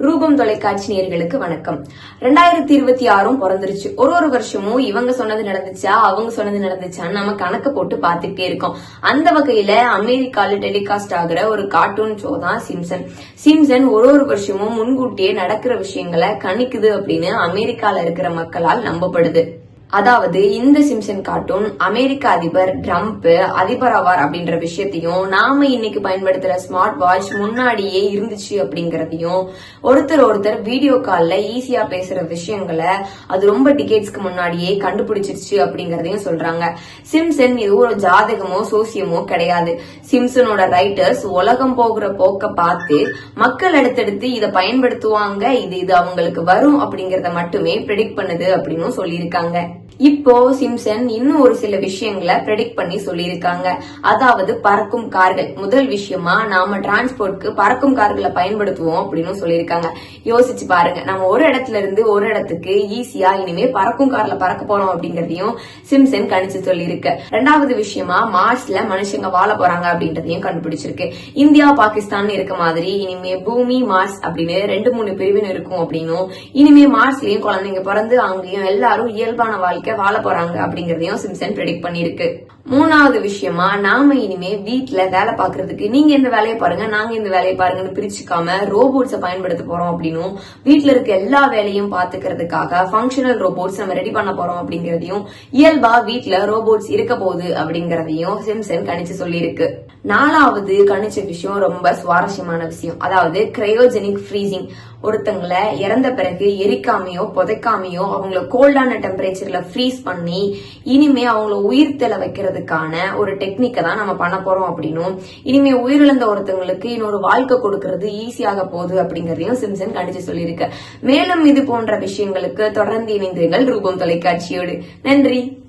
ரூபம் தொலைக்காட்சி நேர்களுக்கு வணக்கம். ரெண்டாயிரத்தி இருபத்தி ஆறும் பிறந்துருச்சு. ஒரு ஒரு வருஷமும் இவங்க சொன்னது நடந்துச்சா அவங்க சொன்னது நடந்துச்சான்னு நம்ம கணக்கு போட்டு பார்த்துட்டே இருக்கோம். அந்த வகையில அமெரிக்கால டெலிகாஸ்ட் ஆகிற ஒரு கார்ட்டூன் ஷோ தான் சிம்சன். சிம்சன் ஒரு ஒரு வருஷமும் முன்கூட்டியே நடக்கிற விஷயங்களை கணிக்குது அப்படின்னு அமெரிக்கால இருக்கிற மக்களால் நம்பப்படுது. அதாவது இந்த சிம்சன் கார்ட்டூன் அமெரிக்க அதிபர் ட்ரம்ப் அதிபர் ஆவார் அப்படின்ற விஷயத்தையும் நாம இன்னைக்கு பயன்படுத்துற ஸ்மார்ட் வாட்ச் முன்னாடியே இருந்துச்சு அப்படிங்கறதையும் ஒருத்தர் ஒருத்தர் வீடியோ கால்ல ஈஸியா பேசுற விஷயங்களை அது ரொம்ப டிகேட்ஸ்க்கு முன்னாடியே கண்டுபிடிச்சிருச்சு அப்படிங்கறதையும் சொல்றாங்க. சிம்சன் இது ஒரு ஜாதகமோ சோசியமோ கிடையாது. சிம்சனோட ரைட்டர்ஸ் உலகம் போகிற போக்க பார்த்து மக்கள் அடுத்தடுத்து இதை பயன்படுத்துவாங்க இது இது அவங்களுக்கு வரும் அப்படிங்கறத மட்டுமே ப்ரெடிக்ட் பண்ணுது அப்படின்னு சொல்லியிருக்காங்க. இப்போ சிம்சன் இன்னும் ஒரு சில விஷயங்களை ப்ரெடிக்ட் பண்ணி சொல்லியிருக்காங்க. அதாவது பறக்கும் கார்கள். முதல் விஷயமா நாம டிரான்ஸ்போர்ட்க்கு பறக்கும் கார்களை பயன்படுத்துவோம் அப்படின்னு சொல்லியிருக்காங்க. யோசிச்சு பாருங்க. நம்ம ஒரு இடத்துல இருந்து ஒரு இடத்துக்கு ஈஸியா இனிமே பறக்கும் கார்ல பறக்க போறோம் அப்படிங்கறதையும் சிம்சன் கணிச்சு சொல்லியிருக்கு. ரெண்டாவது விஷயமா மார்ஸ்ல மனுஷங்க வாழ போறாங்க அப்படின்றதையும் கண்டுபிடிச்சிருக்கு. இந்தியா பாகிஸ்தான் இருக்க மாதிரி இனிமே பூமி மார்ஸ் அப்படின்னு ரெண்டு மூணு பிரிவின் இருக்கும் அப்படின்னும் இனிமே மார்ஸ்லயும் குழந்தைங்க பிறந்து அங்கேயும் எல்லாரும் இயல்பான வாழ்க்கை வாழ போறாங்க அப்படிங்கறதையும் சிம்சன் ப்ரெடிக்ட் பண்ணிருக்கு மூணாவது விஷயமா நாம இனிமே வீட்டுல வேலை பாக்குறதுக்கு நீங்க இந்த வேலையை பாருங்க நாங்க இந்த வேலையை பாருங்கன்னு பிரிச்சுக்காம ரோபோட்ஸை பயன்படுத்த போறோம் அப்படின்னும் வீட்டுல இருக்க எல்லா வேலையும் பாத்துக்கிறதுக்காக ஃபங்க்ஷனல் ரோபோட்ஸ் நம்ம ரெடி பண்ண போறோம் அப்படிங்கறதையும் இயல்பா வீட்டுல ரோபோட்ஸ் இருக்க போகுது அப்படிங்கறதையும் சிம்சன் கணிச்சு சொல்லியிருக்கு. நாலாவது கணிச்ச விஷயம் ரொம்ப சுவாரஸ்யமான விஷயம். அதாவது கிரையோஜெனிக் ஃப்ரீசிங் ஒருத்தங்களை இறந்த பிறகு எரிக்காமையோ புதைக்காமையோ அவங்கள கோல்டான டெம்பரேச்சர்ல ஃப்ரீஸ் பண்ணி இனிமே அவங்கள உயிர்த்தெல வைக்கிறதுக்கான ஒரு டெக்னிக்கை தான் நம்ம பண்ண போறோம் அப்படின்னும். இனிமே உயிரிழந்த ஒருத்தவங்களுக்கு இன்னொரு வாழ்க்கை கொடுக்கறது ஈஸியாக போகுது அப்படிங்கறதையும் சிம்சன் கடிச்சு சொல்லியிருக்கு. மேலும் இது போன்ற விஷயங்களுக்கு தொடர்ந்து இணைந்திருங்கள். ரூபம் தொலைக்காட்சியோடு. நன்றி.